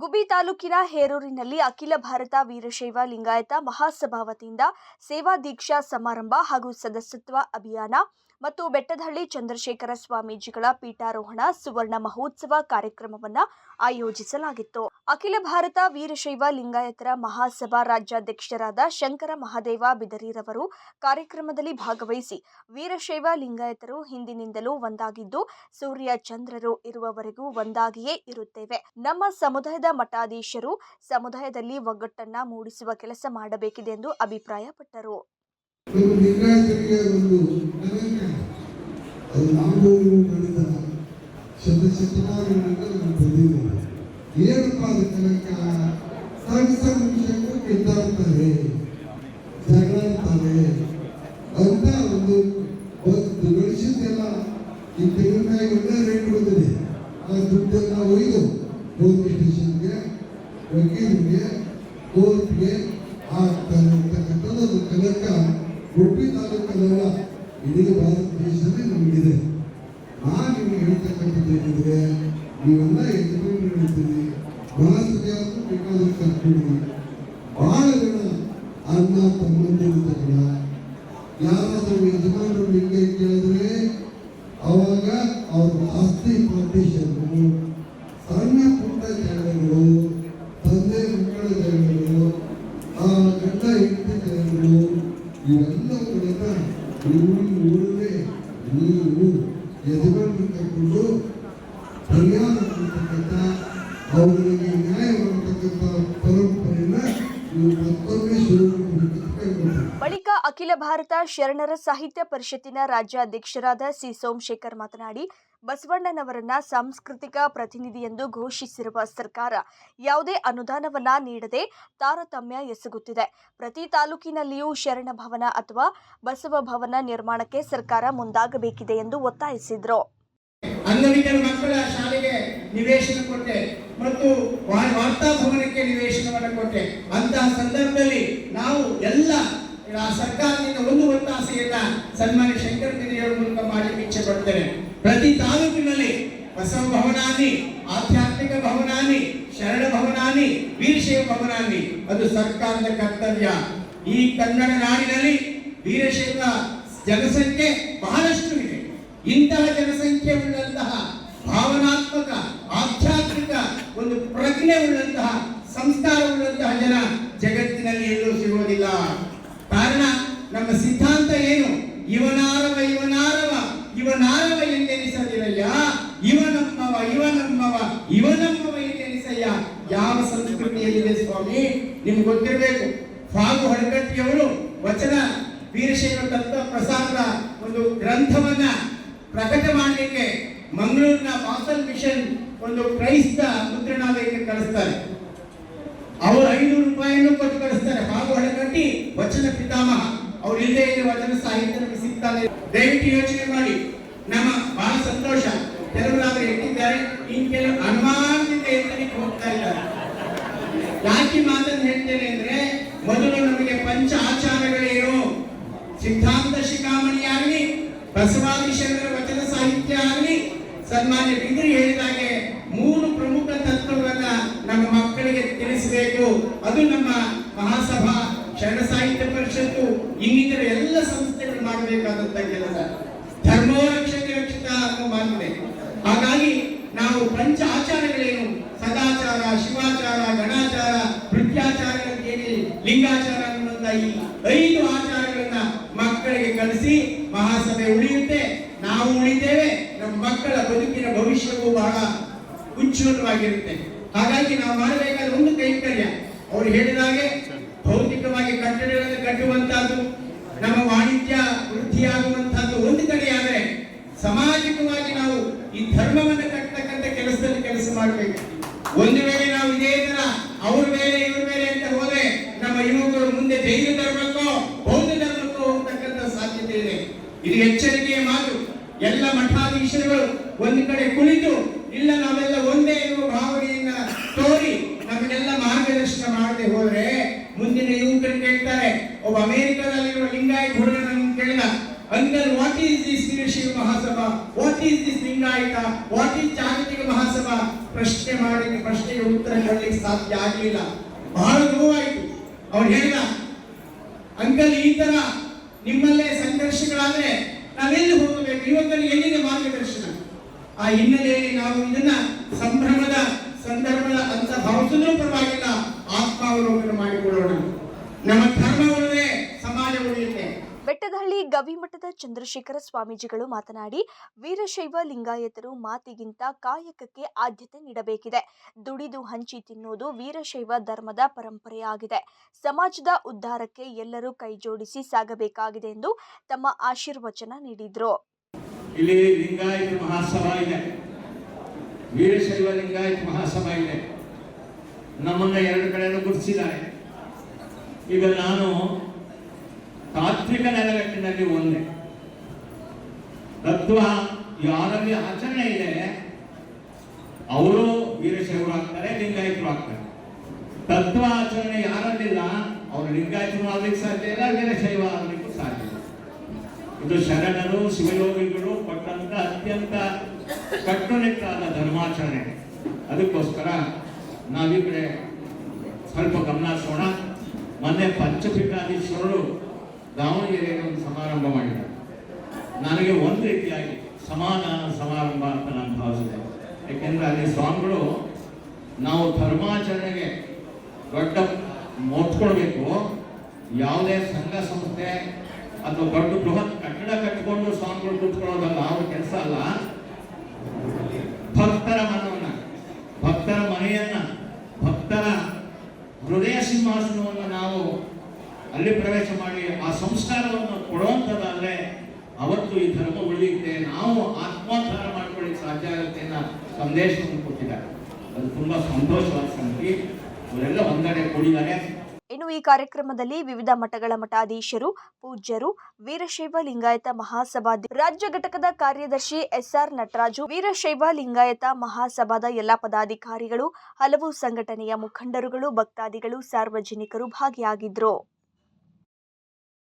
ಗುಬ್ಬಿ ತಾಲೂಕಿನ ಹೇರೂರಿನಲ್ಲಿ ಅಖಿಲ ಭಾರತ ವೀರಶೈವ ಲಿಂಗಾಯತ ಮಹಾಸಭಾ ವತಿಯಿಂದ ಸೇವಾ ದೀಕ್ಷಾ ಸಮಾರಂಭ ಹಾಗೂ ಸದಸ್ಯತ್ವ ಅಭಿಯಾನ ಮತ್ತು ಬೆಟ್ಟದಹಳ್ಳಿ ಚಂದ್ರಶೇಖರ ಸ್ವಾಮೀಜಿಗಳ ಪೀಠಾರೋಹಣ ಸುವರ್ಣ ಮಹೋತ್ಸವ ಕಾರ್ಯಕ್ರಮವನ್ನು ಆಯೋಜಿಸಲಾಗಿತ್ತು. ಅಖಿಲ ಭಾರತ ವೀರಶೈವ ಲಿಂಗಾಯತರ ಮಹಾಸಭಾ ರಾಜ್ಯಾಧ್ಯಕ್ಷರಾದ ಶಂಕರ ಮಹಾದೇವ ಬಿದರಿರವರು ಕಾರ್ಯಕ್ರಮದಲ್ಲಿ ಭಾಗವಹಿಸಿ ವೀರಶೈವ ಲಿಂಗಾಯತರು ಹಿಂದಿನಿಂದಲೂ ಒಂದಾಗಿದ್ದು, ಸೂರ್ಯ ಚಂದ್ರರು ಇರುವವರೆಗೂ ಒಂದಾಗಿಯೇ ಇರುತ್ತೇವೆ. ನಮ್ಮ ಸಮುದಾಯದ ಮಠಾಧೀಶರು ಸಮುದಾಯದಲ್ಲಿ ಒಗ್ಗಟ್ಟನ್ನ ಮೂಡಿಸುವ ಕೆಲಸ ಮಾಡಬೇಕಿದೆ ಎಂದು ಅಭಿಪ್ರಾಯಪಟ್ಟರು. ನಮ್ಮ ಲಿಂಗಾಯತರಿಗೆ ಒಂದು ಅನೇಕ ಅದು ನಾವು ಮಾಡಿದ ಶತ ಶತಮಾನಗಳಿಂದ ನಾವು ಬಂದಿದ್ದೇವೆ ಏನಪ್ಪ ಅದು ಕನಕ ಸಣ್ಣ ವಿಷಯಕ್ಕೂ ಕಿತ್ತಾಡ್ತಾರೆ ಜಗಳಾಡ್ತಾರೆ ಅಂತ ಒಂದು ಒಂದು ಗಳಿಸಿದ್ದೆಲ್ಲ ಈ ತೆಂಗಿನಕಾಯಿ ಒಳ್ಳೆ ರೇಟ್ ಬಂದಿದೆ ಆ ದುಡ್ಡೆಲ್ಲ ಒಯ್ದು ಪೊಲೀಸ್ ಸ್ಟೇಷನ್ಗೆ ವಕೀಲರಿಗೆ ಕೋರ್ಟ್ಗೆ ತಾಲೂಕಲ್ಲ ಇಡೀ ಭಾರತ ದೇಶದಲ್ಲಿ ನಮಗಿದೆ. ನಾನು ನಿಮಗೆ ಹೇಳ್ತಕ್ಕಂಥದ್ದು ಏನಿದೆ ನೀವೆಲ್ಲ ಯಜಮಾನರು ಹೇಳ್ತೀರಿ ಮಹಾಸಭೆಯಾದರೂ ಊರಿನ ಊರಲ್ಲೇ ನೀವು ಕರ್ಕೊಂಡು ಪರಿಹಾರ ಮಾಡತಕ್ಕಂಥ ಅವುಗಳಿಗೆ ನ್ಯಾಯ ಮಾಡತಕ್ಕಂಥ ಪರಂಪರೆಯನ್ನ ನೀವು ಮತ್ತೊಮ್ಮೆ ಶುರು ಬಳಿಕ ಅಖಿಲ ಭಾರತ ಶರಣರ ಸಾಹಿತ್ಯ ಪರಿಷತ್ತಿನ ರಾಜ್ಯಾಧ್ಯಕ್ಷರಾದ ಸಿ ಸೋಮಶೇಖರ್ ಮಾತನಾಡಿ ಬಸವಣ್ಣನವರನ್ನ ಸಾಂಸ್ಕೃತಿಕ ಪ್ರತಿನಿಧಿ ಎಂದು ಘೋಷಿಸಿರುವ ಸರ್ಕಾರ ಯಾವುದೇ ಅನುದಾನವನ್ನ ನೀಡದೆ ತಾರತಮ್ಯ ಎಸಗುತ್ತಿದೆ. ಪ್ರತಿ ತಾಲೂಕಿನಲ್ಲಿಯೂ ಶರಣ ಭವನ ಅಥವಾ ಬಸವ ಭವನ ನಿರ್ಮಾಣಕ್ಕೆ ಸರ್ಕಾರ ಮುಂದಾಗಬೇಕಿದೆ ಎಂದು ಒತ್ತಾಯಿಸಿದರು. ಮಕ್ಕಳ ಶಾಲೆಗೆ ನಿವೇಶನ ಕೊಟ್ಟೆ ಮತ್ತು ವಾ- ವಾರ್ತಾ ಭವನಕ್ಕೆ ನಿವೇಶನವನ್ನು ಕೊಟ್ಟೆ. ಅಂತಹ ಸಂದರ್ಭದಲ್ಲಿ ನಾವು ಎಲ್ಲ ಸರ್ಕಾರದಿಂದ ಒಂದು ಒತ್ತಾಸೆಯನ್ನ ಸನ್ಮಾನ್ಯ ಶಂಕರ್ ಗಿರಿಯವರ ಮೂಲಕ ಮಾಡಲಿಕ್ಕೆ ಇಚ್ಛೆ ಪಡ್ತೇನೆ. ಪ್ರತಿ ತಾಲೂಕಿನಲ್ಲಿ ಬಸವ ಭವನಾನಿ, ಆಧ್ಯಾತ್ಮಿಕ ಭವನಾನಿ, ಶರಣ ಭವನಾನಿ, ವೀರಶೈವ ಭವನಾನಿ, ಅದು ಸರ್ಕಾರದ ಕರ್ತವ್ಯ. ಈ ಕನ್ನಡ ನಾಡಿನಲ್ಲಿ ವೀರಶೈವ ಜನಸಂಖ್ಯೆ ಬಹಳಷ್ಟು ಇದೆ. ಇಂತಹ ಜನಸಂಖ್ಯೆ ಉಳ್ಳಂತಹ ಭಾವನಾತ್ಮಕ, ಆಧ್ಯಾತ್ಮಿಕ ಒಂದು ಪ್ರಜ್ಞೆ ಉಳ್ಳಂತಹ, ಸಂಸ್ಕಾರ ಉಳ್ಳಂತಹ ಜನ ಜಗತ್ತಿನಲ್ಲಿ ಎಲ್ಲೂ ಸಿಗುವುದಿಲ್ಲ. ಕಾರಣ, ನಮ್ಮ ಸಿದ್ಧಾಂತ ಏನು? ಇವನಾರವ ಇವನಾರವ. ಇವನಾರವ ಎಂದೆನಿಸದಿರಯ್ಯ ಇವನಮ್ಮವ ಇವನಮ್ಮವ ಇವನಮ್ಮವ ಎಂದೆನಿಸಯ್ಯ ಯಾವ ಸಂಸ್ಕೃತಿಯಲ್ಲಿದೆ ಸ್ವಾಮಿ? ನಿಮ್ಗೆ ಗೊತ್ತಿರಬೇಕು, ಫಾಗು ಹಡಗಟ್ಟಿಯವರು ವಚನ ವೀರಶೈವ ತತ್ವ ಪ್ರಸಾದದ ಒಂದು ಗ್ರಂಥವನ್ನ ಪ್ರಕಟ ಮಾಡಲಿಕ್ಕೆ ಮಂಗಳೂರಿನ ಬಾಸಲ್ ಮಿಷನ್ ಒಂದು ಕ್ರೈಸ್ತ ಮುದ್ರಣಾಲಯಕ್ಕೆ ಕಳಿಸ್ತಾರೆ. ಅವರು ಐನೂರು ರೂಪಾಯಿಯನ್ನು ಕೊಟ್ಟು ಕಳಿಸ್ತಾರೆ. ಬಾಬು ಹಳಗಟ್ಟಿ ವಚನ ಪಿತಾಮಹ. ಅವ್ರು ಇಲ್ಲದೆ ಇಲ್ಲಿ ವಚನ ಸಾಹಿತ್ಯ ನಮಗೆ ಸಿಗ್ತಾನೆ. ದಯವಿಟ್ಟು ಯೋಚನೆ ಮಾಡಿ. ನಮ್ಮ ಬಹಳ ಸಂತೋಷ. ಕೆಲವರಾದ್ರೆ ಇಟ್ಟಿದ್ದಾರೆ ಇನ್ ಕೆಲವು ಅನುಮಾನದಿಂದ ಎತ್ತಲಿಕ್ಕೆ ಹೋಗ್ತಾ ಇದ್ದಾರೆ. ಯಾಕೆ ಮಾತನ್ನು ಹೇಳ್ತೇನೆ ಅಂದ್ರೆ, ಮೊದಲು ನಮಗೆ ಪಂಚ ಆಚಾರಗಳೇನು? ಸಿದ್ಧಾಂತ ಶಿಖಾಮಣಿ ಆಗಲಿ, ಬಸವಾದಿ ವಚನ ಸಾಹಿತ್ಯ ಆಗಲಿ, ಸನ್ಮಾನ್ಯ ಬಿಂದ್ರಿ ಹೇಳಿದಾಗೆ ಮೂರು ಪ್ರಮುಖ ತತ್ವಗಳನ್ನ ನಮ್ಮ ಮಕ್ಕಳಿಗೆ ತಿಳಿಸಬೇಕು. ಅದು ನಮ್ಮ ಮಹಾಸಭಾ ಶರಣ ಸಾಹಿತ್ಯ ಪರಿಷತ್ತು, ಇನ್ನಿತರ ಎಲ್ಲ ಸಂಸ್ಥೆಗಳು ಮಾಡಬೇಕಾದಂತ ಕೆಲಸ ಧರ್ಮೋ ರಕ್ಷತೆ ರಕ್ಷಿತ ಅನ್ನೋ ಮಾತಿದೆ ಹಾಗಾಗಿ ನಾವು ಪಂಚ ಆಚಾರಗಳೇನು? ಸದಾಚಾರ, ಶಿವಾಚಾರ, ಗಣಾಚಾರ ವೃತ್ಯಾಚಾರಗಳಿಗೆ ಲಿಂಗಾಚಾರ ಅನ್ನುವಂತ ಈ ಐದು ಆಚಾರಗಳನ್ನ ಮಕ್ಕಳಿಗೆ ಕಲಿಸಿ ಮಹಾಸಭೆ ಉಳಿಯುತ್ತೆ. ನಾವು ಉಳಿತೇವೆ. ನಮ್ಮ ಮಕ್ಕಳ ಬದುಕಿನ ಭವಿಷ್ಯವೂ ಬಹಳ ಉಜ್ವಲವಾಗಿರುತ್ತೆ ಹಾಗಾಗಿ ನಾವು ಮಾಡಬೇಕಾದ ಒಂದು ಕೈಂಕರ್ಯ, ಅವರು ಹೇಳಿದಾಗೆ ಭೌತಿಕವಾಗಿ ಕಟ್ಟಡಗಳನ್ನು ಕಟ್ಟುವಂತಹದ್ದು ನಮ್ಮ ವಾಣಿಜ್ಯ ವೃದ್ಧಿಯಾಗುವಂತಹದ್ದು ಒಂದು ಕಡೆಯಾದರೆ ಸಾಮಾಜಿಕವಾಗಿ ನಾವು ಈ ಧರ್ಮವನ್ನು ಕಟ್ಟತಕ್ಕಂಥ ಕೆಲಸದಲ್ಲಿ ಕೆಲಸ ಮಾಡಬೇಕು. ಒಂದು ವೇಳೆ ನಾವು ಇದೇ ತರ ಅವ್ರ ಮೇಲೆ, ಇವ್ರ ಮೇಲೆ ಅಂತ ಹೋದ್ರೆ ನಮ್ಮ ಯುವಕರು ಮುಂದೆ ಜೈನ ಧರ್ಮಕ್ಕೋ ಬೌದ್ಧ ಧರ್ಮಕ್ಕೋ ಹೋಗ್ತಕ್ಕಂಥ ಸಾಧ್ಯತೆ ಇದೆ. ಇದು ಎಚ್ಚರಿಕೆಯ ಮಾತು. ಎಲ್ಲ ಮಠಾಧೀಶರುಗಳು ಒಂದು ಕಡೆ ಕುಳಿತು, ಇಲ್ಲ ನಾವೆಲ್ಲ ಒಂದೇ ಎನ್ನುವ ಭಾವನೆಯನ್ನ ತೋರಿ ನಮಗೆಲ್ಲ ಮಾರ್ಗದರ್ಶನ ಮಾಡದೆ ಹೋದ್ರೆ ಮುಂದಿನ ಯುವಕರು ಕೇಳ್ತಾರೆ ಒಬ್ಬ ಅಮೆರಿಕದಲ್ಲಿರುವ ಲಿಂಗಾಯತ್ ಹುಡುಗ ನಮ್ಗೆ ಕೇಳಿದ uncle what is this Shrishiva Mahasabha? What is this Lingayat? What is Jagatika Mahasabha? ಪ್ರಶ್ನೆ ಮಾಡಿ ಪ್ರಶ್ನೆಗೆ ಉತ್ತರ ಕೊಡ್ಲಿಕ್ಕೆ ಸಾಧ್ಯ ಆಗಲಿಲ್ಲ. ಬಹಳ ನೋವಾಯಿತು. ಅವ್ರು ಹೇಳಿದ, ಅಂಕಲ್, ಈ ತರ ನಿಮ್ಮಲ್ಲೇ ಸಂಘರ್ಷಗಳಾದ್ರೆ ನಾವೆಲ್ಲಿ ಹೋಗಬೇಕು? ಇವತ್ತಲ್ಲಿ ಎಲ್ಲಿದೆ ಮಾರ್ಗದರ್ಶನ? ಆ ಹಿನ್ನೆಲೆಯಲ್ಲಿ ನಾವು ಇದನ್ನ ಸಂಭ್ರಮದ ಸಂದರ್ಭದ ಅಂತ ಭಾವಿಸಿದ್ರೂ ಪರವಾಗಿಲ್ಲ. ಆತ್ಮಾವಲೋಕನ ಮಾಡಿಕೊಳ್ಳೋಣ. ನಮ್ಮ ಧರ್ಮ ಉಳಿದೆ ಸಮಾಜ ಉಳಿಯುತ್ತೆ ಬೆಟ್ಟದಹಳ್ಳಿ ಗವಿಮಠದ ಚಂದ್ರಶೇಖರ ಸ್ವಾಮೀಜಿಗಳು ಮಾತನಾಡಿ, ವೀರಶೈವ ಲಿಂಗಾಯತರು ಮಾತಿಗಿಂತ ಕಾಯಕಕ್ಕೆ ಆದ್ಯತೆ ನೀಡಬೇಕಿದೆ. ದುಡಿದು ಹಂಚಿ ತಿನ್ನುವುದು ವೀರಶೈವ ಧರ್ಮದ ಪರಂಪರೆಯಾಗಿದೆ. ಸಮಾಜದ ಉದ್ಧಾರಕ್ಕೆ ಎಲ್ಲರೂ ಕೈಜೋಡಿಸಿ ಸಾಗಬೇಕಾಗಿದೆ ಎಂದು ತಮ್ಮ ಆಶೀರ್ವಚನ ನೀಡಿದರು. ಇಲ್ಲಿ ಲಿಂಗಾಯತ ಮಹಾಸಭಾ ಇದೆ. ವೀರಶೈವ ಲಿಂಗಾಯತ ಮಹಾಸಭಾ ಇದೆ. ನಮ್ಮನ್ನ ಎರಡು ಕಡೆಯನ್ನು ಗುರುತಿಸಿದ್ದಾರೆ. ಈಗ ನಾನು ತಾತ್ವಿಕ ನೆಲೆಗಟ್ಟಿನಲ್ಲಿ ಒಂದೇ. ತತ್ವ ಯಾರಲ್ಲಿ ಆಚರಣೆ ಇದೆ, ಅವರು ವೀರಶೈವರು ಆಗ್ತಾರೆ ಲಿಂಗಾಯತರು ಆಗ್ತಾರೆ ತತ್ವ ಆಚರಣೆ ಯಾರಲ್ಲಿಲ್ಲ, ಅವರು ಲಿಂಗಾಯತರು ಆಗ್ಲಿಕ್ಕೆ ಸಾಧ್ಯ ಇಲ್ಲ, ವೀರಶೈವ ಆಗ್ಲಿಕ್ಕೂ ಸಾಧ್ಯ ಇಲ್ಲ. ಇದು ಶರಣರು, ಶಿವಯೋಗಿಗಳು ಕೊಟ್ಟಂತ ಅತ್ಯಂತ ಕಟ್ಟುನಿಟ್ಟಾದ ಧರ್ಮಾಚರಣೆ. ಅದಕ್ಕೋಸ್ಕರ ನಾವೀ ಕಡೆ ಸ್ವಲ್ಪ ಗಮನ ಹರಿಸೋಣ. ಮೊನ್ನೆ ಪಂಚಪೀಠಾಧೀಶ್ವರರು ದಾವಣಗೆರೆಯಲ್ಲಿ ಒಂದು ಸಮಾರಂಭ ಮಾಡಿದ್ದಾರೆ. ನನಗೆ ಒಂದು ರೀತಿಯಾಗಿ ಸಮಾನ ಸಮಾರಂಭ ಅಂತ ನಾನು ಭಾವಿಸಿದೆ. ಯಾಕೆಂದ್ರೆ ಅಲ್ಲಿ ಸ್ವಾಮಿಗಳು ನಾವು ಧರ್ಮಾಚರಣೆಗೆ ದೊಡ್ಡ ಮೋಟ್ಕೊಳ್ಬೇಕು ಯಾವುದೇ ಸಂಘ ಸಂಸ್ಥೆ ಅಥವಾ ದೊಡ್ಡ ಬೃಹತ್ ಕಟ್ಟಡ ಕಟ್ಟಿಕೊಂಡು ಸ್ವಾಮಿಗಳು ಕೂತ್ಕೊಳ್ಳೋದಲ್ಲ, ಅವ್ರ ಕೆಲಸ ಅಲ್ಲ. ಭಕ್ತರ ಮನವನ್ನ, ಭಕ್ತರ ಮನೆಯನ್ನ, ಭಕ್ತರ ಹೃದಯ ಸಿಂಹಾಸನವನ್ನು ನಾವು ಅಲ್ಲಿ ಪ್ರವೇಶ ಸಂಸ್ಕಾರವನ್ನು ಕೊಡುವಂಥದ್ದಾದ್ರೆ ಅವತ್ತು ಈ ಧರ್ಮ ಉಳಿಯುತ್ತೆ, ನಾವು ಆತ್ಮೋದ್ಧಾರ ಮಾಡ್ಕೊಳ್ಳಿಕ್ಕೆ ಸಾಧ್ಯ ಆಗುತ್ತೆ ಅನ್ನೋ ಸಂದೇಶವನ್ನು ಕೊಟ್ಟಿದ್ದಾರೆ. ಅದು ತುಂಬಾ ಸಂತೋಷವಾದ ಸಂಗತಿ. ಅವರೆಲ್ಲ ಒಂದೆಡೆ ಕೂಡಿದ್ದಾರೆ. ಇನ್ನು ಈ ಕಾರ್ಯಕ್ರಮದಲ್ಲಿ ವಿವಿಧ ಮಠಗಳ ಮಠಾಧೀಶರು, ಪೂಜ್ಯರು, ವೀರಶೈವ ಲಿಂಗಾಯತ ಮಹಾಸಭಾದ ರಾಜ್ಯ ಘಟಕದ ಕಾರ್ಯದರ್ಶಿ ಎಸ್ಆರ್ ನಟರಾಜು, ವೀರಶೈವ ಲಿಂಗಾಯತ ಮಹಾಸಭಾದ ಎಲ್ಲ ಪದಾಧಿಕಾರಿಗಳು, ಹಲವು ಸಂಘಟನೆಯ ಮುಖಂಡರುಗಳು, ಭಕ್ತಾದಿಗಳು, ಸಾರ್ವಜನಿಕರು ಭಾಗಿಯಾಗಿದ್ದರು